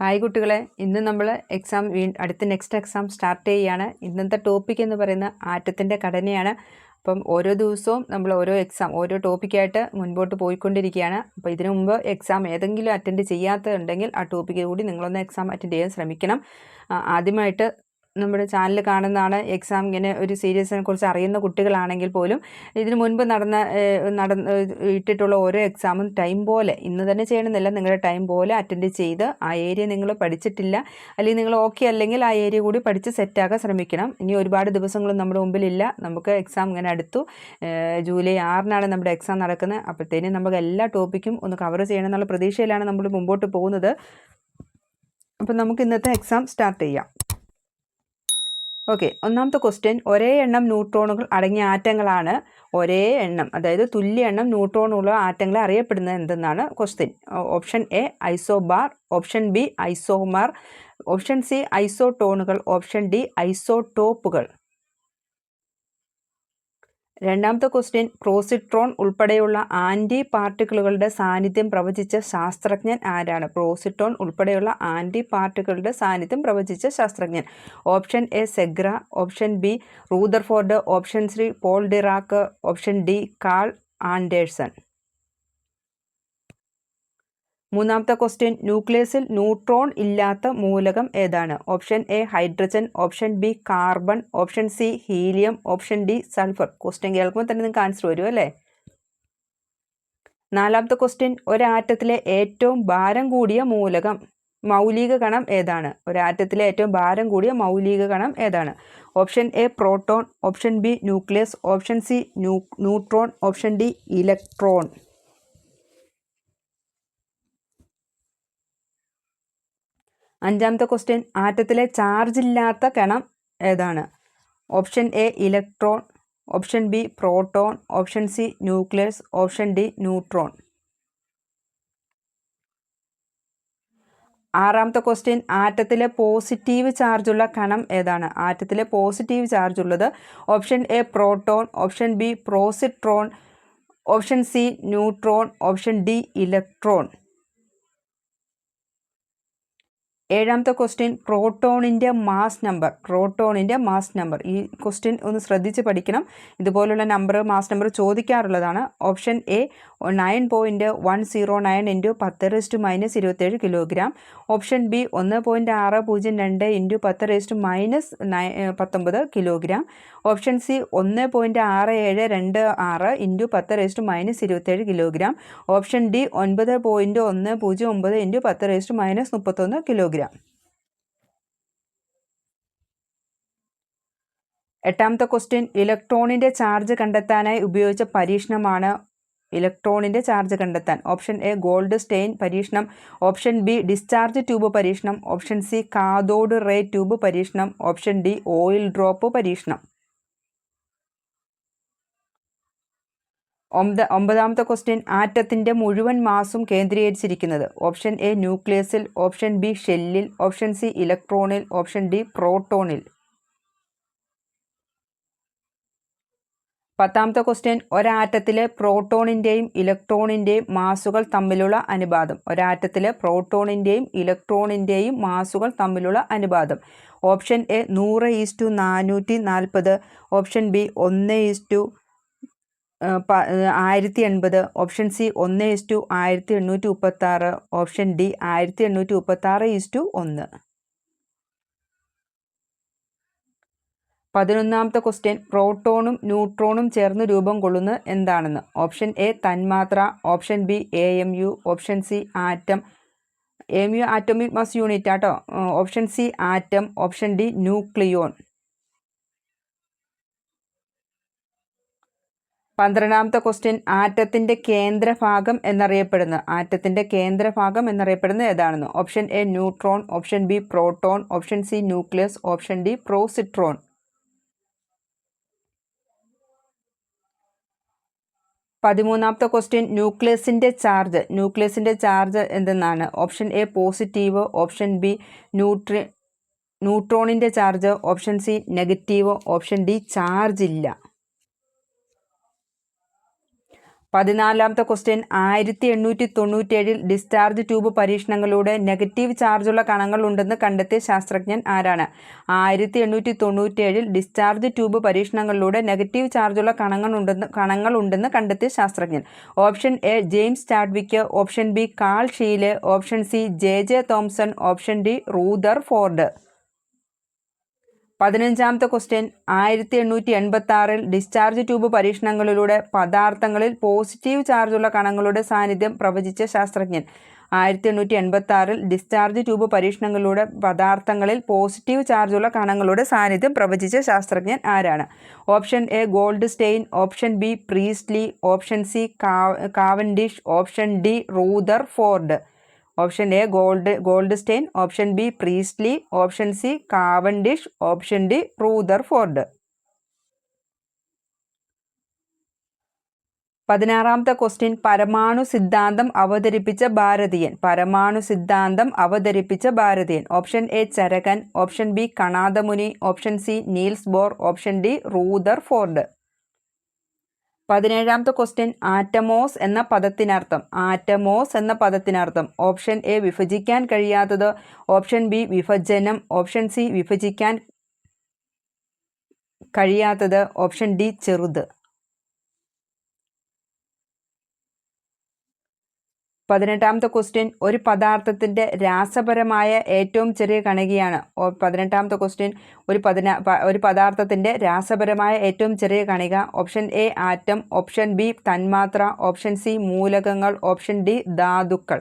Hi കുട്ടികളെ. ഇന്ന് നമ്മൾ എക്സാം വീ അടുത്ത നെക്സ്റ്റ് എക്സാം സ്റ്റാർട്ട് ചെയ്യുകയാണ്. ഇന്നത്തെ ടോപ്പിക് എന്ന് പറയുന്ന ആറ്റത്തിന്റെ ഘടനയാണ്. അപ്പം ഓരോ ദിവസവും നമ്മൾ ഓരോ എക്സാം ഓരോ ടോപ്പിക്കായിട്ട് മുൻപോട്ട് പോയിക്കൊണ്ടിരിക്കുകയാണ്. അപ്പോൾ ഇതിനു മുമ്പ് എക്സാം ഏതെങ്കിലും അറ്റൻഡ് ചെയ്യാത്തതുണ്ടെങ്കിൽ ആ ടോപ്പിക്ക് കൂടി നിങ്ങളൊന്ന് എക്സാം അറ്റൻഡ് ചെയ്യാൻ ശ്രമിക്കണം. ആദ്യമായിട്ട് നമ്മുടെ ചാനൽ കാണുന്നതാണ് എക്സാം ഇങ്ങനെ ഒരു സീരീസിനെ കുറിച്ച് അറിയുന്ന കുട്ടികളാണെങ്കിൽ പോലും ഇതിനു മുൻപ് നടന്ന് നടന്ന ഇട്ടിട്ടുള്ള ഓരോ എക്സാമും ടൈം പോലെ ഇന്ന് തന്നെ ചെയ്യണമെന്നില്ല. നിങ്ങളുടെ ടൈം പോലെ അറ്റൻഡ് ചെയ്ത് ആ ഏരിയ നിങ്ങൾ പഠിച്ചിട്ടില്ല. അല്ലെങ്കിൽ നിങ്ങൾ ഓക്കെ അല്ലെങ്കിൽ ആ ഏരിയ കൂടി പഠിച്ച് സെറ്റാക്കാൻ ശ്രമിക്കണം. ഇനി ഒരുപാട് ദിവസങ്ങളും നമ്മുടെ മുമ്പിലില്ല. നമുക്ക് എക്സാം ഇങ്ങനെ അടുത്തു. ജൂലൈ ആറിനാണ് നമ്മുടെ എക്സാം നടക്കുന്നത്. അപ്പോഴത്തേനും നമുക്ക് എല്ലാ ടോപ്പിക്കും ഒന്ന് കവർ ചെയ്യണം എന്നുള്ള പ്രതീക്ഷയിലാണ് നമ്മൾ മുമ്പോട്ട് പോകുന്നത്. അപ്പം നമുക്ക് ഇന്നത്തെ എക്സാം സ്റ്റാർട്ട് ചെയ്യാം. ഓക്കെ ഒന്നാമത്തെ ക്വസ്റ്റ്യൻ ഒരേ എണ്ണം ന്യൂട്രോണുകൾ അടങ്ങിയ ആറ്റങ്ങളാണ് ഒരേ എണ്ണം. അതായത് തുല്യ എണ്ണം ന്യൂട്രോണുള്ള ആറ്റങ്ങളെ അറിയപ്പെടുന്നത് എന്തെന്നാണ്? Question option A isobar option B isomer option C ഐസോട്ടോണുകൾ option D ഐസോട്ടോപ്പുകൾ രണ്ടാമത്തെ ക്വസ്റ്റ്യൻ പ്രോസിട്രോൺ ഉൾപ്പെടെയുള്ള ആന്റി പാർട്ടിക്കിളുകളുടെ സാന്നിധ്യം പ്രവചിച്ച ശാസ്ത്രജ്ഞൻ ആരാണ്? പ്രോസിട്രോൺ ഉൾപ്പെടെയുള്ള ആന്റി പാർട്ടിക്കിളുടെ സാന്നിധ്യം പ്രവചിച്ച ശാസ്ത്രജ്ഞൻ. Option A Segre option B Rutherford option C Paul Dirac option D Carl Anderson മൂന്നാമത്തെ ക്വസ്റ്റ്യൻ ന്യൂക്ലിയസിൽ ന്യൂട്രോൺ ഇല്ലാത്ത മൂലകം ഏതാണ്? Option A hydrogen option B carbon option C helium option D sulphur question കേൾക്കുമ്പോൾ തന്നെ നിങ്ങൾക്ക് ആൻസർ വരും അല്ലേ? നാലാമത്തെ ക്വസ്റ്റ്യൻ ഒരാറ്റത്തിലെ ഏറ്റവും ഭാരം കൂടിയ മൂലകം മൗലിക കണം ഏതാണ്? ഒരാറ്റത്തിലെ ഏറ്റവും ഭാരം കൂടിയ മൗലിക കണം ഏതാണ്? Option A proton option B nucleus option C new neutron option D electron അഞ്ചാമത്തെ ക്വസ്റ്റ്യൻ ആറ്റത്തിലെ ചാർജ് ഇല്ലാത്ത കണം ഏതാണ്? Option A electron option B proton option C nucleus option D neutron ആറാമത്തെ ക്വസ്റ്റ്യൻ ആറ്റത്തിലെ പോസിറ്റീവ് ചാർജുള്ള കണം ഏതാണ്? ആറ്റത്തിലെ പോസിറ്റീവ് ചാർജ് ഉള്ളത് option A proton option B positron option C neutron option D electron ഏഴാമത്തെ ക്വസ്റ്റ്യൻ പ്രോട്ടോണിന്റെ മാസ് നമ്പർ പ്രോട്ടോണിന്റെ മാസ് നമ്പർ ഈ ക്വസ്റ്റ്യൻ ഒന്ന് ശ്രദ്ധിച്ച് പഠിക്കണം. ഇതുപോലുള്ള number mass number ചോദിക്കാറുള്ളതാണ്. Option A nine point one zero nine into പത്ത് റേസ്റ്റ് മൈനസ് ഇരുപത്തേഴ് കിലോഗ്രാം ഓപ്ഷൻ ബി ഒന്ന് പോയിന്റ് ആറ് പൂജ്യം രണ്ട് ഇന്റു പത്ത് റേസ്റ്റ് മൈനസ് നയ പത്തൊമ്പത് കിലോഗ്രാം ഓപ്ഷൻ സി ഒന്ന് പോയിന്റ് ആറ് ഏഴ് രണ്ട് ആറ് ഇന്റു പത്ത് റേസ്റ്റ് മൈനസ് ഇരുപത്തേഴ് കിലോഗ്രാം ഓപ്ഷൻ ഡി ഒൻപത് പോയിന്റ് ഒന്ന് പൂജ്യം ഒമ്പത് ഇന്റു പത്ത് റേസ്റ്റ് മൈനസ് മുപ്പത്തൊന്ന് കിലോഗ്രാം എട്ടാമത്തെ ക്വസ്റ്റ്യൻ ഇലക്ട്രോണിന്റെ ചാർജ് കണ്ടെത്താനായി ഉപയോഗിച്ച പരീക്ഷണമാണ് ഇലക്ട്രോണിന്റെ ചാർജ് കണ്ടെത്താൻ. ഓപ്ഷൻ എ ഗോൾഡ് സ്റ്റെയിൻ പരീക്ഷണം. ഓപ്ഷൻ ബി ഡിസ്ചാർജ് ട്യൂബ് പരീക്ഷണം. Option C cathode ray tube പരീക്ഷണം. ഓപ്ഷൻ ഡി ഓയിൽ ഡ്രോപ്പ് പരീക്ഷണം. ഒമ്പത് ഒമ്പതാമത്തെ ക്വസ്റ്റ്യൻ ആറ്റത്തിന്റെ മുഴുവൻ മാസും കേന്ദ്രീകരിച്ചിരിക്കുന്നത്. ഓപ്ഷൻ എ ന്യൂക്ലിയസിൽ ഓപ്ഷൻ ബി ഷെല്ലിൽ ഓപ്ഷൻ സി ഇലക്ട്രോണിൽ ഓപ്ഷൻ ഡി പ്രോട്ടോണിൽ പത്താമത്തെ ക്വസ്റ്റ്യൻ ഒരാറ്റത്തിലെ പ്രോട്ടോണിന്റെയും ഇലക്ട്രോണിന്റെയും മാസുകൾ തമ്മിലുള്ള അനുപാതം. ഒരാറ്റത്തിലെ പ്രോട്ടോണിന്റെയും ഇലക്ട്രോണിന്റെയും മാസുകൾ തമ്മിലുള്ള അനുപാതം. ഓപ്ഷൻ എ നൂറ് ഈസ് ടു നാനൂറ്റി നാൽപ്പത്. ഓപ്ഷൻ ബി ഒന്ന് ഈസ് ടു ആയിരത്തി എൺപത് ഓപ്ഷൻ സി ഒന്ന് ഈസ് ടു ആയിരത്തി എണ്ണൂറ്റി മുപ്പത്താറ് ഓപ്ഷൻ ഡി ആയിരത്തി എണ്ണൂറ്റി മുപ്പത്താറ് ഈസ് ടു ഒന്ന്. പതിനൊന്നാമത്തെ ക്വസ്റ്റ്യൻ പ്രോട്ടോണും ന്യൂട്രോണും ചേർന്ന് രൂപം കൊള്ളുന്നത് എന്താണെന്ന്? ഓപ്ഷൻ എ തന്മാത്ര option B A M U option C atom. M U atomic mass unit ആട്ടോ option C atom option D nucleon. പന്ത്രണ്ടാമത്തെ ക്വസ്റ്റ്യൻ ആറ്റത്തിന്റെ കേന്ദ്രഭാഗം എന്നറിയപ്പെടുന്ന. ആറ്റത്തിന്റെ കേന്ദ്രഭാഗം എന്നറിയപ്പെടുന്നത് ഏതാണെന്ന്? Option A neutron option B proton option C nucleus option D positron പതിമൂന്നാമത്തെ ക്വസ്റ്റ്യൻ ന്യൂക്ലിയസിന്റെ ചാർജ് ന്യൂക്ലിയസിന്റെ charge എന്തെന്നാണ്? Option A positive option B nutri ന്യൂട്രോണിന്റെ charge option C negative option D charge ഇല്ല. പതിനാലാമത്തെ ക്വസ്റ്റ്യൻ ആയിരത്തി എണ്ണൂറ്റി തൊണ്ണൂറ്റേഴിൽ ഡിസ്ചാർജ് ട്യൂബ് പരീക്ഷണങ്ങളിലൂടെ negative ചാർജുള്ള കണങ്ങൾ ഉണ്ടെന്ന് കണ്ടെത്തിയ ശാസ്ത്രജ്ഞൻ ആരാണ്? ആയിരത്തി എണ്ണൂറ്റി തൊണ്ണൂറ്റേഴിൽ ഡിസ്ചാർജ് ട്യൂബ് പരീക്ഷണങ്ങളിലൂടെ നെഗറ്റീവ് ചാർജുള്ള കണങ്ങൾ ഉണ്ടെന്ന് കണ്ടെത്തിയ ശാസ്ത്രജ്ഞൻ. Option A James Chadwick option B Karl Scheele. Option C J J Thomson. Option D Rutherford. പതിനഞ്ചാമത്തെ ക്വസ്റ്റ്യൻ ആയിരത്തി എണ്ണൂറ്റി എൺപത്തി ആറിൽ ഡിസ്ചാർജ് ട്യൂബ് പരീക്ഷണങ്ങളിലൂടെ പദാർത്ഥങ്ങളിൽ പോസിറ്റീവ് ചാർജുള്ള കണങ്ങളുടെ സാന്നിധ്യം പ്രവചിച്ച ശാസ്ത്രജ്ഞൻ. ആയിരത്തി എണ്ണൂറ്റി എൺപത്തി ആറിൽ ഡിസ്ചാർജ് ട്യൂബ് പരീക്ഷണങ്ങളിലൂടെ പദാർത്ഥങ്ങളിൽ പോസിറ്റീവ് ചാർജുള്ള കണങ്ങളുടെ സാന്നിധ്യം പ്രവചിച്ച ശാസ്ത്രജ്ഞൻ ആരാണ്? Option A Goldstein option B Priestley option C Cavendish. Option D Rutherford. Option A gold Goldstein option B Priestley option C Cavendish option D Rutherford. പതിനാറാമത്തെ ക്വസ്റ്റ്യൻ പരമാണു സിദ്ധാന്തം അവതരിപ്പിച്ച ഭാരതീയൻ പരമാണു സിദ്ധാന്തം അവതരിപ്പിച്ച ഭാരതീയൻ. ഓപ്ഷൻ എ ചരകൻ option B കണാദമുനി option C Niels Bohr option D Rutherford. പതിനേഴാമത്തെ ക്വസ്റ്റ്യൻ ആറ്റമോസ് എന്ന പദത്തിനർത്ഥം. ആറ്റമോസ് എന്ന പദത്തിനർത്ഥം. ഓപ്ഷൻ എ വിഭജിക്കാൻ കഴിയാത്തത്. ഓപ്ഷൻ ബി വിഭജനം. ഓപ്ഷൻ സി വിഭജിക്കാൻ കഴിയാത്തത്. ഓപ്ഷൻ ഡി ചെറുത്. പതിനെട്ടാമത്തെ ക്വസ്റ്റ്യൻ ഒരു പദാർത്ഥത്തിന്റെ രാസപരമായ ഏറ്റവും ചെറിയ കണികയാണ്. പതിനെട്ടാമത്തെ ക്വസ്റ്റ്യൻ ഒരു പതിന ഒരു പദാർത്ഥത്തിന്റെ രാസപരമായ ഏറ്റവും ചെറിയ കണിക. Option A atom option B തന്മാത്ര. ഓപ്ഷൻ സി മൂലകങ്ങൾ. ഓപ്ഷൻ ഡി ധാതുക്കൾ.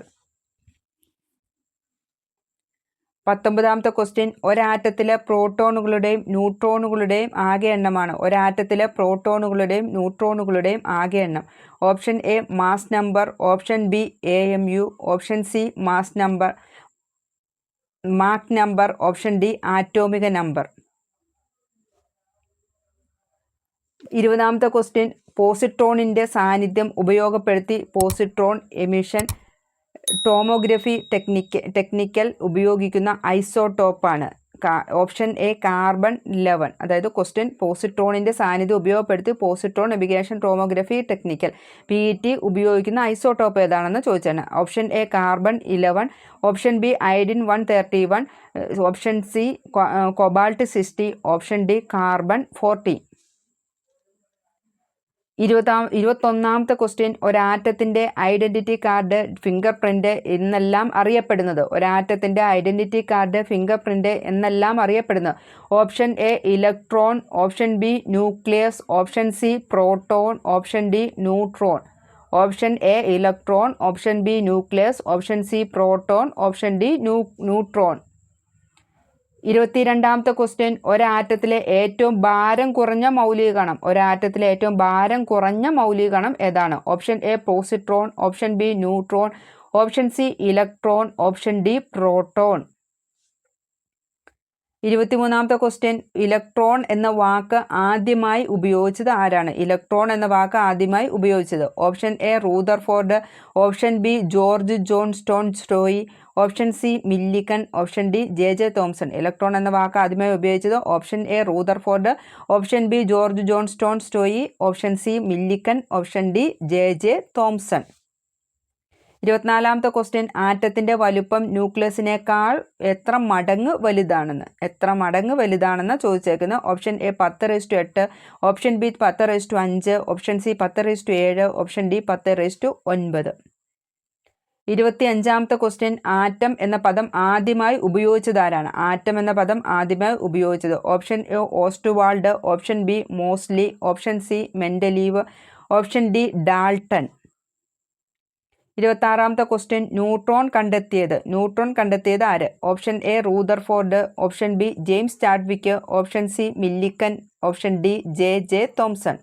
പത്തൊമ്പതാമത്തെ ക്വസ്റ്റ്യൻ ഒരാറ്റത്തിലെ പ്രോട്ടോണുകളുടെയും ന്യൂട്രോണുകളുടെയും ആകെ എണ്ണമാണ്. ഒരാറ്റത്തിലെ പ്രോട്ടോണുകളുടെയും ന്യൂട്രോണുകളുടെയും ആകെ എണ്ണം. Option A mass number option B A M U option C mass number mac number option D atomic number ഇരുപതാമത്തെ ക്വസ്റ്റ്യൻ പോസിട്രോണിന്റെ സാന്നിധ്യം ഉപയോഗപ്പെടുത്തി positron emission tomography technique technical ഉപയോഗിക്കുന്ന ഐസോടോപ്പാണ്. Option A carbon eleven. അതായത് ക്വസ്റ്റ്യൻ പോസിട്രോണിന്റെ സാന്നിധ്യം ഉപയോഗപ്പെടുത്തി positron എബിഗേഷൻ tomography technical. P E T ഉപയോഗിക്കുന്ന ഐസോടോപ്പ് ഏതാണെന്ന് ചോദിച്ചാണ്. Option A carbon eleven. Option B iodine one thirty one. Option C cobalt sixty. Option D carbon forty. ഇരുപതാം ഇരുപത്തൊന്നാമത്തെ ക്വസ്റ്റ്യൻ ഒരാറ്റത്തിന്റെ ഐഡന്റിറ്റി കാർഡ് ഫിംഗർ പ്രിന്റ് എന്നെല്ലാം അറിയപ്പെടുന്നത്. ഒരാറ്റത്തിന്റെ ഐഡന്റിറ്റി കാർഡ് ഫിംഗർ പ്രിന്റ് എന്നെല്ലാം അറിയപ്പെടുന്നത്. Option A electron option B nucleus option C proton option D neutron option A electron option B nucleus option C proton option D new neutron ഇരുപത്തിരണ്ടാമത്തെ question ഒരാറ്റത്തിലെ ഏറ്റവും ഭാരം കുറഞ്ഞ മൗലികണം ഒരാറ്റത്തിലെ ഏറ്റവും ഭാരം കുറഞ്ഞ മൗലികണം ഏതാണ്? Option A positron option B neutron option C electron option D proton ഇരുപത്തിമൂന്നാമത്തെ ക്വസ്റ്റ്യൻ ഇലക്ട്രോൺ എന്ന വാക്ക് ആദ്യമായി ഉപയോഗിച്ചത് ആരാണ്? ഇലക്ട്രോൺ എന്ന വാക്ക് ആദ്യമായി ഉപയോഗിച്ചത്. Option A Rutherford option B George Johnstone Stoney option C Millikan option D J J Thomson electron എന്ന വാക്ക് ആദ്യമായി ഉപയോഗിച്ചത് option A Rutherford option B George Johnstone Stoney option C Millikan option D J J Thomson ഇരുപത്തിനാലാമത്തെ question ആറ്റത്തിന്റെ വലുപ്പം ന്യൂക്ലിയസിനേക്കാൾ എത്ര മടങ്ങ് വലുതാണെന്ന്. എത്ര മടങ്ങ് വലുതാണെന്ന് ചോദിച്ചേക്കുന്നത്. ഓപ്ഷൻ എ പത്ത് റേസ്റ്റു എട്ട് ഓപ്ഷൻ ബി പത്ത് റേസ്റ്റു അഞ്ച് ഓപ്ഷൻ സി പത്ത് റേസ്റ്റു ഏഴ് ഓപ്ഷൻ ഡി പത്ത് റേസ്റ്റു ഒൻപത്. ഇരുപത്തി അഞ്ചാമത്തെ ക്വസ്റ്റ്യൻ ആറ്റം എന്ന പദം ആദ്യമായി ഉപയോഗിച്ചതാരാണ് ആറ്റം എന്ന പദം ആദ്യമായി ഉപയോഗിച്ചത്. Option A Ostwald option B Moseley option C Mendeleev option D Dalton ഇരുപത്താറാമത്തെ question neutron കണ്ടെത്തിയത്. ന്യൂട്രോൺ കണ്ടെത്തിയത് ആര്? Option A Rutherford option B James Chadwick option C Millikan. Option D J J Thomson.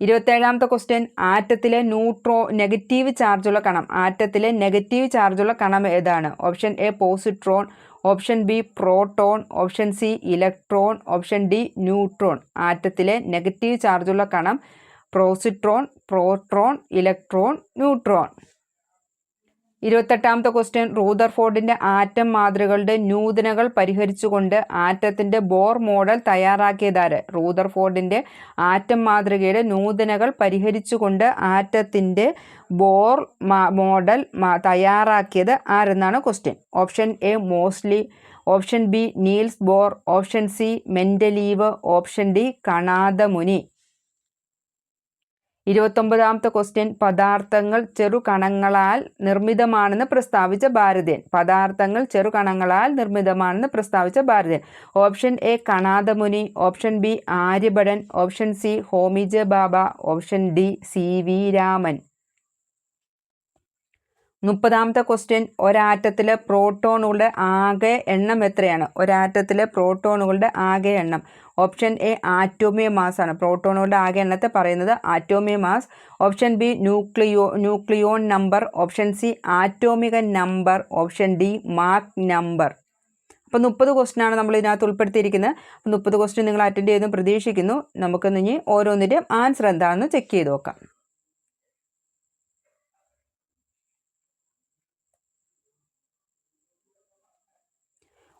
ഇരുപത്തേഴാമത്തെ question ആറ്റത്തിലെ ന്യൂട്രോ negative ചാർജുള്ള കണം. ആറ്റത്തിലെ negative ചാർജുള്ള കണം ഏതാണ്? Option A positron. Option B proton. Option C electron. Option D neutron. ആറ്റത്തിലെ negative ചാർജുള്ള കണം പ്രോസിട്രോൺ പ്രോട്രോൺ ഇലക്ട്രോൺ ന്യൂട്രോൺ. ഇരുപത്തെട്ടാമത്തെ ക്വസ്റ്റ്യൻ. റൂദർഫോർഡിന്റെ ആറ്റം മാതൃകളുടെ നൂതനകൾ പരിഹരിച്ചുകൊണ്ട് ആറ്റത്തിന്റെ ബോർ മോഡൽ തയ്യാറാക്കിയതാര്? റൂദർഫോർഡിന്റെ ആറ്റം മാതൃകയുടെ നൂതനകൾ പരിഹരിച്ചുകൊണ്ട് ആറ്റത്തിന്റെ ബോർ മോഡൽ തയ്യാറാക്കിയത് ആരെന്നാണ് question? Option A Moseley option B Niels Bohr option C Mendeleev option D Kanadamuni. ഇരുപത്തൊമ്പതാമത്തെ question പദാർത്ഥങ്ങൾ ചെറുകണങ്ങളാൽ നിർമ്മിതമാണെന്ന് പ്രസ്താവിച്ച ഭാരതീയൻ. പദാർത്ഥങ്ങൾ ചെറുകണങ്ങളാൽ നിർമ്മിതമാണെന്ന് പ്രസ്താവിച്ച ഭാരതീയൻ. Option A കണാദമുനി. Option B Aryabhata. Option C Homi J Bhabha. Option D C V Raman. മുപ്പതാമത്തെ ക്വസ്റ്റ്യൻ ഒരാറ്റത്തിലെ പ്രോട്ടോണുകളുടെ ആകെ എണ്ണം എത്രയാണ്? ഒരാറ്റത്തിലെ പ്രോട്ടോണുകളുടെ ആകെ എണ്ണം. ഓപ്ഷൻ എ ആറ്റോമിയ മാസ് ആണ് പ്രോട്ടോണുകളുടെ ആകെ എണ്ണത്തെ പറയുന്നത് atomic mass option B ന്യൂക്ലിയോ nucleon number option C atomic number option D mark number അപ്പോൾ മുപ്പത് ക്വസ്റ്റ്യനാണ് നമ്മൾ ഇതിനകത്ത് ഉൾപ്പെടുത്തിയിരിക്കുന്നത്. അപ്പോൾ മുപ്പത് ക്വസ്റ്റ്യൻ നിങ്ങൾ അറ്റൻഡ് ചെയ്തെന്ന് പ്രതീക്ഷിക്കുന്നു. നമുക്ക് ഇനി ഓരോന്നിന്റെയും ആൻസർ എന്താണെന്ന് ചെക്ക് ചെയ്ത് നോക്കാം.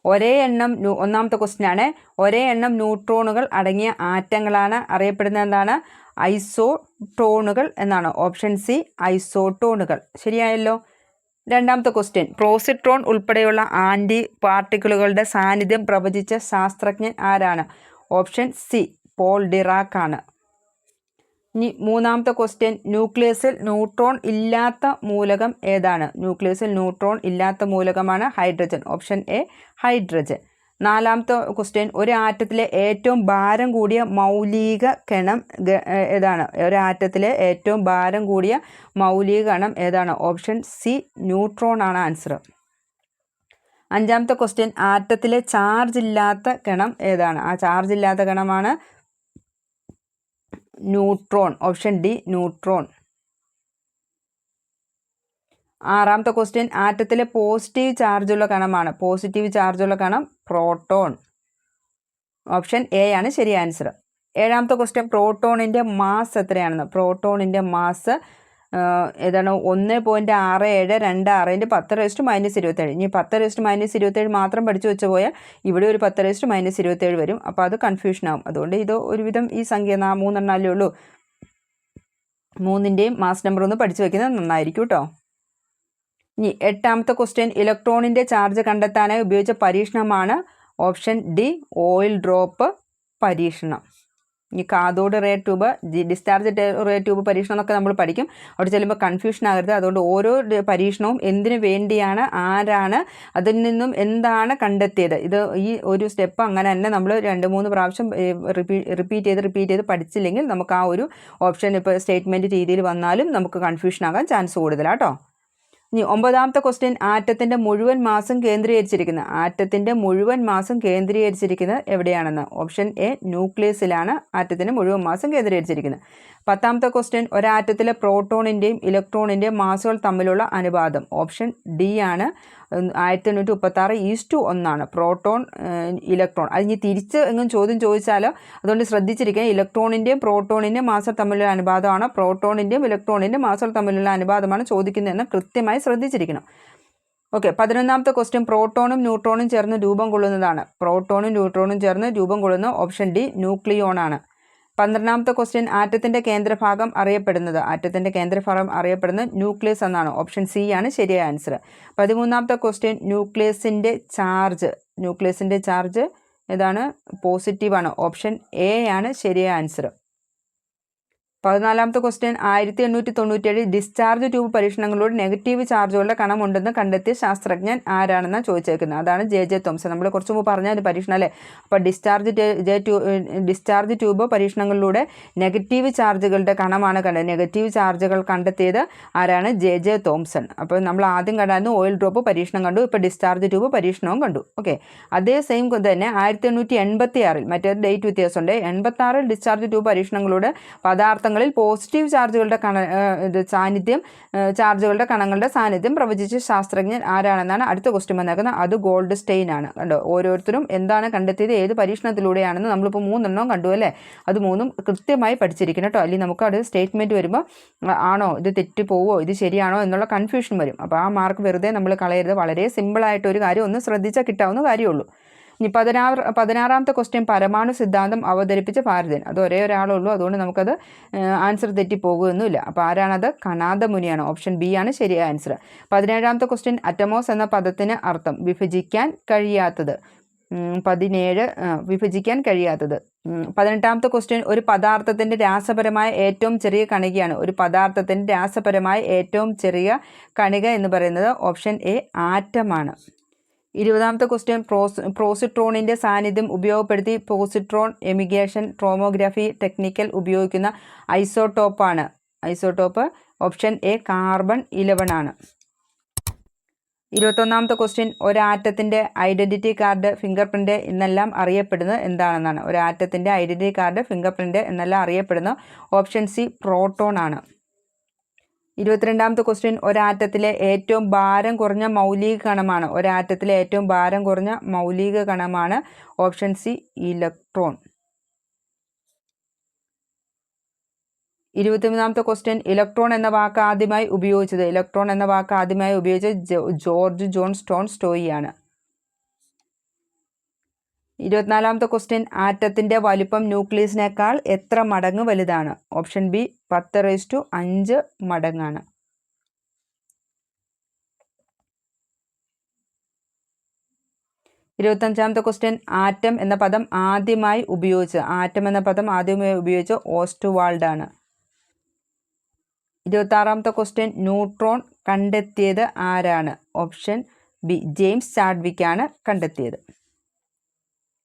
ഒരേ എണ്ണം ഒന്നാമത്തെ ക്വസ്റ്റ്യൻ ആണ്. ഒരേ എണ്ണം ന്യൂട്രോണുകൾ അടങ്ങിയ ആറ്റങ്ങളാണ്. അറിയപ്പെടുന്നത് എന്താണ്? ഐസോട്രോണുകൾ എന്നാണ്. ഓപ്ഷൻ സി ഐസോട്രോണുകൾ. ശരിയായല്ലോ? രണ്ടാമത്തെ ക്വസ്റ്റ്യൻ പ്രോസിട്രോൺ ഉൾപ്പെടെയുള്ള ആന്റി പാർട്ടിക്കിളുകളുടെ സാന്നിധ്യം പ്രവചിച്ച ശാസ്ത്രജ്ഞൻ ആരാണ്? ഓപ്ഷൻ സി പോൾ ഡിറാക്ക് ആണ് ഇനി മൂന്നാമത്തെ ക്വസ്റ്റ്യൻ ന്യൂക്ലിയസിൽ ന്യൂട്രോൺ ഇല്ലാത്ത മൂലകം ഏതാണ്? ന്യൂക്ലിയസിൽ ന്യൂട്രോൺ ഇല്ലാത്ത മൂലകമാണ് ഹൈഡ്രജൻ ഓപ്ഷൻ എ ഹൈഡ്രജൻ നാലാമത്തെ ക്വസ്റ്റ്യൻ ഒരു ആറ്റത്തിലെ ഏറ്റവും ഭാരം കൂടിയ മൗലിക കണം ഏതാണ്? ഒരു ആറ്റത്തിലെ ഏറ്റവും ഭാരം കൂടിയ മൗലിക കണം ഏതാണ്? ഓപ്ഷൻ സി ന്യൂട്രോൺ ആണ് ആൻസർ അഞ്ചാമത്തെ ക്വസ്റ്റ്യൻ ആറ്റത്തിലെ ചാർജ് ഇല്ലാത്ത കണം ഏതാണ്? ആ ചാർജ് ഇല്ലാത്ത കണമാണ് ന്യൂട്രോൺ ഓപ്ഷൻ ഡി ന്യൂട്രോൺ. ആറാമത്തെ ക്വസ്റ്റ്യൻ ആറ്റത്തിലെ പോസിറ്റീവ് ചാർജുള്ള കണമാണ്. പോസിറ്റീവ് ചാർജുള്ള കണം പ്രോട്ടോൺ ഓപ്ഷൻ എ ആണ് ശരി ആൻസർ ഏഴാമത്തെ ക്വസ്റ്റ്യൻ പ്രോട്ടോണിന്റെ മാസ് എത്രയാണെന്ന്. പ്രോട്ടോണിന്റെ മാസ് ഏതാണ് ഒന്ന് പോയിന്റ് ആറ് ഏഴ് രണ്ട് ആറിന്റെ പത്ത് റേസ്റ്റ് മൈനസ് ഇരുപത്തേഴ്. ഇനി പത്ത് റേസ്റ്റ് മൈനസ് ഇരുപത്തേഴ് മാത്രം പഠിച്ചു വെച്ച് പോയാൽ ഇവിടെ ഒരു പത്ത് റേസ്റ്റ് മൈനസ് ഇരുപത്തേഴ് വരും. അപ്പോൾ അത് കൺഫ്യൂഷൻ ആവും. അതുകൊണ്ട് ഇത് ഒരുവിധം ഈ സംഖ്യ നാ മൂന്നെണ്ണാലേ ഉള്ളൂ. മൂന്നിന്റെയും മാസ് നമ്പർ ഒന്ന് പഠിച്ചു വെക്കുന്നത് നന്നായിരിക്കും കേട്ടോ ഇനി എട്ടാമത്തെ ക്വസ്റ്റ്യൻ ഇലക്ട്രോണിന്റെ ചാർജ് കണ്ടെത്താനായി ഉപയോഗിച്ച പരീക്ഷണമാണ് ഓപ്ഷൻ ഡി ഓയിൽ ഡ്രോപ്പ് പരീക്ഷണം. ഈ cathode ray tube discharge ray tube പരീക്ഷണം എന്നൊക്കെ നമ്മൾ പഠിക്കും. അവിടെ ചെല്ലുമ്പോൾ കൺഫ്യൂഷൻ ആകരുത്. അതുകൊണ്ട് ഓരോ പരീക്ഷണവും എന്തിനു വേണ്ടിയാണ് ആരാണ് അതിൽ നിന്നും എന്താണ് കണ്ടെത്തിയത്. ഇത് ഈ ഒരു സ്റ്റെപ്പ് അങ്ങനെ തന്നെ നമ്മൾ രണ്ട് മൂന്ന് പ്രാവശ്യം റിപ്പീറ്റ് ചെയ്ത് റിപ്പീറ്റ് ചെയ്ത് പഠിച്ചില്ലെങ്കിൽ നമുക്ക് ആ ഒരു ഓപ്ഷൻ ഇപ്പോൾ സ്റ്റേറ്റ്മെന്റ് രീതിയിൽ വന്നാലും നമുക്ക് കൺഫ്യൂഷൻ ആകാൻ ചാൻസ് കൂടുതലാട്ടോ ഇനി ഒമ്പതാമത്തെ ക്വസ്റ്റ്യൻ ആറ്റത്തിന്റെ മുഴുവൻ മാസം കേന്ദ്രീകരിച്ചിരിക്കുന്ന. ആറ്റത്തിന്റെ മുഴുവൻ മാസം കേന്ദ്രീകരിച്ചിരിക്കുന്നത് എവിടെയാണെന്ന്? ഓപ്ഷൻ എ ന്യൂക്ലിയസിലാണ് ആറ്റത്തിന്റെ മുഴുവൻ മാസം കേന്ദ്രീകരിച്ചിരിക്കുന്നത്. പത്താമത്തെ ക്വസ്റ്റ്യൻ ഒരാറ്റത്തിലെ പ്രോട്ടോണിന്റെയും ഇലക്ട്രോണിന്റെയും മാസുകൾ തമ്മിലുള്ള അനുപാതം. ഓപ്ഷൻ ഡി ആണ് ആയിരത്തി എണ്ണൂറ്റി മുപ്പത്തി ആറ് ഈസ്റ്റു ഒന്നാണ് പ്രോട്ടോൺ ഇലക്ട്രോൺ. അത് ഇനി തിരിച്ച് എങ്ങും ചോദ്യം ചോദിച്ചാലോ അതുകൊണ്ട് ശ്രദ്ധിച്ചിരിക്കുക ഇലക്ട്രോണിന്റെയും പ്രോട്ടോണിന്റെയും മാസർ തമ്മിലുള്ള അനുപാതമാണ് പ്രോട്ടോണിന്റെയും ഇലക്ട്രോണിന്റെയും മാസർ തമ്മിലുള്ള അനുപാതമാണ് ചോദിക്കുന്നതെന്ന് കൃത്യമായി ശ്രദ്ധിച്ചിരിക്കണം. ഓക്കെ പതിനൊന്നാമത്തെ ക്വസ്റ്റ്യൻ പ്രോട്ടോണും ന്യൂട്രോണും ചേർന്ന് രൂപം കൊള്ളുന്നതാണ്. പ്രോട്ടോണും ന്യൂട്രോണും ചേർന്ന് രൂപം കൊള്ളുന്ന ഓപ്ഷൻ ഡി ന്യൂക്ലിയോൺ ആണ് പന്ത്രണ്ടാമത്തെ ക്വസ്റ്റ്യൻ ആറ്റത്തിന്റെ കേന്ദ്രഭാഗം അറിയപ്പെടുന്നത്. ആറ്റത്തിന്റെ കേന്ദ്രഭാഗം അറിയപ്പെടുന്നത് ന്യൂക്ലിയസ് എന്നാണ്. ഓപ്ഷൻ സി ആണ് ശരിയായ ആൻസർ പതിമൂന്നാമത്തെ ക്വസ്റ്റ്യൻ ന്യൂക്ലിയസിന്റെ ചാർജ് ന്യൂക്ലിയസിന്റെ ചാർജ് ഏതാണ്? പോസിറ്റീവാണ് ഓപ്ഷൻ എ ആണ് ശരിയായ ആൻസർ പതിനാലാമത്തെ ക്വസ്റ്റ്യൻ ആയിരത്തി എണ്ണൂറ്റി തൊണ്ണൂറ്റേഴ് ഡിസ്ചാർജ് ട്യൂബ് പരീക്ഷണങ്ങളിലൂടെ നെഗറ്റീവ് ചാർജുകളുടെ കണമുണ്ടെന്ന് കണ്ടെത്തിയ ശാസ്ത്രജ്ഞൻ ആരാണെന്ന് ചോദിച്ചേക്കുന്നത്? അതാണ് ജെ ജെ തോംസൺ നമ്മൾ കുറച്ച് മുമ്പ് പറഞ്ഞ ഒരു പരീക്ഷണം അല്ലേ? അപ്പോൾ ഡിസ്ചാർജ് ജെ ട്യൂ ഡിസ്ചാർജ് ട്യൂബ് പരീക്ഷണങ്ങളിലൂടെ നെഗറ്റീവ് ചാർജുകളുടെ കണമാണ് കണ്ടത് നെഗറ്റീവ് ചാർജുകൾ കണ്ടെത്തിയത് ആരാണ്? ജെ ജെ തോംസൺ അപ്പോൾ നമ്മൾ ആദ്യം കണ്ടായിരുന്നു ഓയിൽ ഡ്രോപ്പ് പരീക്ഷണം കണ്ടു ഇപ്പോൾ ഡിസ്ചാർജ് ട്യൂബ് പരീക്ഷണവും കണ്ടു. ഓക്കെ. അതേ സെയിം തന്നെ ആയിരത്തി എണ്ണൂറ്റി എൺപത്തി ആറിൽ മറ്റേ ഡേറ്റ് വ്യത്യാസമുണ്ട്. എൺപത്തി ആറിൽ ഡിസ്ചാർജ് ട്യൂബ് പരീക്ഷണങ്ങളുടെ പദാർത്ഥങ്ങൾ കണങ്ങളിൽ പോസിറ്റീവ് ചാർജുകളുടെ കണ ഇത് സാന്നിധ്യം ചാർജുകളുടെ കണങ്ങളുടെ സാന്നിധ്യം പ്രവചിച്ച ശാസ്ത്രജ്ഞൻ ആരാണെന്നാണ് അടുത്ത ക്വസ്റ്റ്യൻ വന്നേക്കുന്നത്. അത് ഗോൾഡ് സ്റ്റെയിൻ ആണ്. കണ്ടോ? ഓരോരുത്തരും എന്താണ് കണ്ടെത്തിയത്? ഏത് പരീക്ഷണത്തിലൂടെയാണെന്ന് നമ്മളിപ്പോൾ മൂന്നെണ്ണം കണ്ടു അല്ലേ? അത് മൂന്നും കൃത്യമായി പഠിച്ചിരിക്കണം കേട്ടോ. അല്ലെങ്കിൽ നമുക്ക് അത് സ്റ്റേറ്റ്മെന്റ് വരുമ്പോൾ ആണോ? ഇത് തെറ്റ് പോവോ? ഇത് ശരിയാണോ? എന്നുള്ള കൺഫ്യൂഷൻ വരും. അപ്പോൾ ആ മാർക്ക് വെറുതെ നമ്മൾ കളയരുത്. വളരെ സിമ്പിളായിട്ട് ഒരു കാര്യം ഒന്ന് ശ്രദ്ധിച്ചാൽ കിട്ടാവുന്ന കാര്യമുള്ളൂ ഇനി പതിനാറ് പതിനാറാമത്തെ ക്വസ്റ്റ്യൻ പരമാണു സിദ്ധാന്തം അവതരിപ്പിച്ച ഭാരതൻ. അത് ഒരേ ഒരാളുള്ളൂ. അതുകൊണ്ട് നമുക്കത് ആൻസർ തെറ്റിപ്പോകുമെന്നില്ല അപ്പോൾ ആരാണത്? കനാദ മുനിയാണ് ഓപ്ഷൻ ബി ആണ് ശരിയായ ആൻസർ പതിനേഴാമത്തെ ക്വസ്റ്റ്യൻ അറ്റമോസ് എന്ന പദത്തിന് അർത്ഥം വിഭജിക്കാൻ കഴിയാത്തത്. പതിനേഴ് വിഭജിക്കാൻ കഴിയാത്തത്. പതിനെട്ടാമത്തെ ക്വസ്റ്റ്യൻ ഒരു പദാർത്ഥത്തിന്റെ രാസപരമായ ഏറ്റവും ചെറിയ കണികയാണ്. ഒരു പദാർത്ഥത്തിന്റെ രാസപരമായ ഏറ്റവും ചെറിയ കണിക എന്ന് പറയുന്നത് ഓപ്ഷൻ എ ആറ്റമാണ്. ഇരുപതാമത്തെ ക്വസ്റ്റ്യൻ പ്രോസ് പ്രോസിട്രോണിന്റെ സാന്നിധ്യം ഉപയോഗപ്പെടുത്തി പ്രോസിട്രോൺ എമിഗേഷൻ ട്രോമോഗ്രാഫി ടെക്നിക്കൽ ഉപയോഗിക്കുന്ന ഐസോട്ടോപ്പാണ് isotope option A carbon eleven ആണ്. ഇരുപത്തൊന്നാമത്തെ ക്വസ്റ്റ്യൻ ഒരാറ്റത്തിന്റെ ഐഡന്റിറ്റി കാർഡ് ഫിംഗർ പ്രിന്റ് എന്നെല്ലാം അറിയപ്പെടുന്നത് എന്താണെന്നാണ്. ഒരാറ്റത്തിന്റെ ഐഡന്റിറ്റി കാർഡ് ഫിംഗർ പ്രിന്റ് എന്നെല്ലാം അറിയപ്പെടുന്ന ഓപ്ഷൻ സി പ്രോട്ടോൺ ആണ്. ഇരുപത്തിരണ്ടാമത്തെ ക്വസ്റ്റ്യൻ ഒരാറ്റത്തിലെ ഏറ്റവും ഭാരം കുറഞ്ഞ മൗലിക കണമാണ്. ഒരാറ്റത്തിലെ ഏറ്റവും ഭാരം കുറഞ്ഞ മൗലിക കണമാണ് ഓപ്ഷൻ സി ഇലക്ട്രോൺ ഇരുപത്തിമൂന്നാമത്തെ ക്വസ്റ്റ്യൻ ഇലക്ട്രോൺ എന്ന വാക്ക് ആദ്യമായി ഉപയോഗിച്ചത്. ഇലക്ട്രോൺ എന്ന വാക്ക് ആദ്യമായി ഉപയോഗിച്ചത് ജോർജ് ജോൺ സ്റ്റോൺ സ്റ്റോയിയാണ് ഇരുപത്തിനാലാമത്തെ ക്വസ്റ്റ്യൻ ആറ്റത്തിന്റെ വലുപ്പം ന്യൂക്ലിയസിനേക്കാൾ എത്ര മടങ്ങ് വലുതാണ്? ഓപ്ഷൻ ബി പത്ത് റേസ് ടു അഞ്ച് മടങ്ങാണ്. ഇരുപത്തഞ്ചാമത്തെ ക്വസ്റ്റ്യൻ ആറ്റം എന്ന പദം ആദ്യമായി ഉപയോഗിച്ച് ആറ്റം എന്ന പദം ആദ്യമായി ഉപയോഗിച്ച് വാൾഡ് ആണ്. ഇരുപത്താറാമത്തെ ക്വസ്റ്റ്യൻ ന്യൂട്രോൺ കണ്ടെത്തിയത് ആരാണ്? ഓപ്ഷൻ ബി ജെയിംസ് ചാഡ്വിക്കാണ് കണ്ടെത്തിയത്.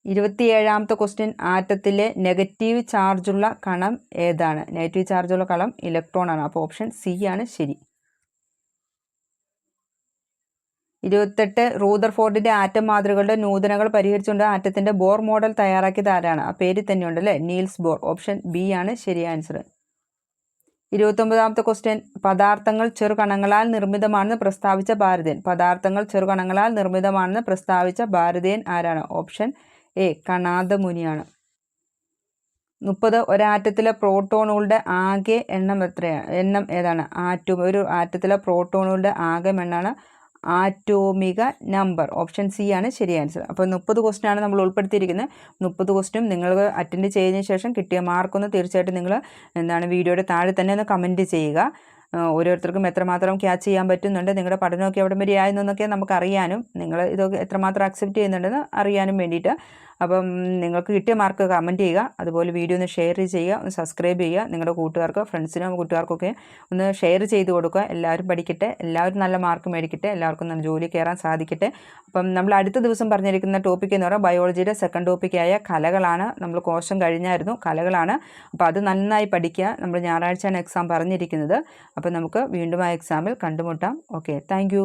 ഇരുപത്തിയേഴാമത്തെ ക്വസ്റ്റ്യൻ ആറ്റത്തിലെ നെഗറ്റീവ് ചാർജുള്ള കണം ഏതാണ്? നെഗറ്റീവ് ചാർജുള്ള കളം ഇലക്ട്രോൺ ആണ്. അപ്പോൾ ഓപ്ഷൻ സി ആണ് ശരി. ഇരുപത്തെട്ട് റൂദർഫോർഡിന്റെ ആറ്റം മാതൃകളുടെ നൂതനകൾ പരിഹരിച്ചുകൊണ്ട് ആറ്റത്തിന്റെ ബോർ മോഡൽ തയ്യാറാക്കിയത് ആരാണ്? ആ പേരിൽ തന്നെയുണ്ട് അല്ലേ? Niels Bohr. ഓപ്ഷൻ ബി ആണ് ശരി ആൻസർ ഇരുപത്തൊമ്പതാമത്തെ ക്വസ്റ്റ്യൻ പദാർത്ഥങ്ങൾ ചെറുകണങ്ങളാൽ നിർമ്മിതമാണെന്ന് പ്രസ്താവിച്ച ഭാരതീയൻ. പദാർത്ഥങ്ങൾ ചെറുകണങ്ങളാൽ നിർമ്മിതമാണെന്ന് പ്രസ്താവിച്ച ഭാരതീയൻ ആരാണ്? ഓപ്ഷൻ എ കണാദമുനിയാണ് മുപ്പത് ഒരാറ്റത്തിലെ പ്രോട്ടോണുകളുടെ ആകെ എണ്ണം എത്രയാണ് എണ്ണം ഏതാണ്? ആറ്റോ ഒരു ആറ്റത്തിലെ പ്രോട്ടോണുകളുടെ ആകെ എണ്ണാണ് ആറ്റോമിക നമ്പർ. ഓപ്ഷൻ സി ആണ് ശരി ആൻസർ. അപ്പോൾ മുപ്പത് ക്വസ്റ്റ്യൻ നമ്മൾ ഉൾപ്പെടുത്തിയിരിക്കുന്നത്. മുപ്പത് ക്വസ്റ്റ്യൻ നിങ്ങൾ അറ്റൻഡ് ചെയ്തതിന് ശേഷം കിട്ടിയ മാർക്കൊന്ന് തീർച്ചയായിട്ടും നിങ്ങൾ എന്താണ് വീഡിയോയുടെ താഴെ തന്നെ ഒന്ന് കമന്റ് ചെയ്യുക. ഓരോരുത്തർക്കും എത്രമാത്രം ക്യാച്ച് ചെയ്യാൻ പറ്റുന്നുണ്ട് നിങ്ങളുടെ പഠനമൊക്കെ എവിടെ വരെ നമുക്ക് അറിയാനും നിങ്ങൾ ഇതൊക്കെ എത്രമാത്രം അക്സെപ്റ്റ് ചെയ്യുന്നുണ്ടെന്ന് അറിയാനും വേണ്ടിയിട്ട്. അപ്പം നിങ്ങൾക്ക് കിട്ടിയ മാർക്ക് കമന്റ് ചെയ്യുക അതുപോലെ വീഡിയോ ഒന്ന് ഷെയർ ചെയ്യുക ഒന്ന് സബ്സ്ക്രൈബ് ചെയ്യുക നിങ്ങളുടെ കൂട്ടുകാർക്ക് ഫ്രണ്ട്സിനും കൂട്ടുകാർക്കൊക്കെ ഒന്ന് ഷെയർ ചെയ്ത് കൊടുക്കുക. എല്ലാവരും പഠിക്കട്ടെ എല്ലാവരും നല്ല മാർക്ക് മേടിക്കട്ടെ എല്ലാവർക്കും നല്ല ജോലി കയറാൻ സാധിക്കട്ടെ. അപ്പം നമ്മൾ അടുത്ത ദിവസം പറഞ്ഞിരിക്കുന്ന ടോപ്പിക് എന്ന് പറയുമ്പോൾ ബയോളജിയുടെ സെക്കൻഡ് ടോപ്പിക്കായ കലകളാണ് നമ്മൾ കോശം കഴിഞ്ഞായിരുന്നു കലകളാണ്. അപ്പോൾ അത് നന്നായി പഠിക്കുക. നമ്മൾ ഞായറാഴ്ചയാണ് എക്സാം പറഞ്ഞിരിക്കുന്നത്. അപ്പോൾ നമുക്ക് വീണ്ടും ആ എക്സാമിൽ കണ്ടുമുട്ടാം. Okay thank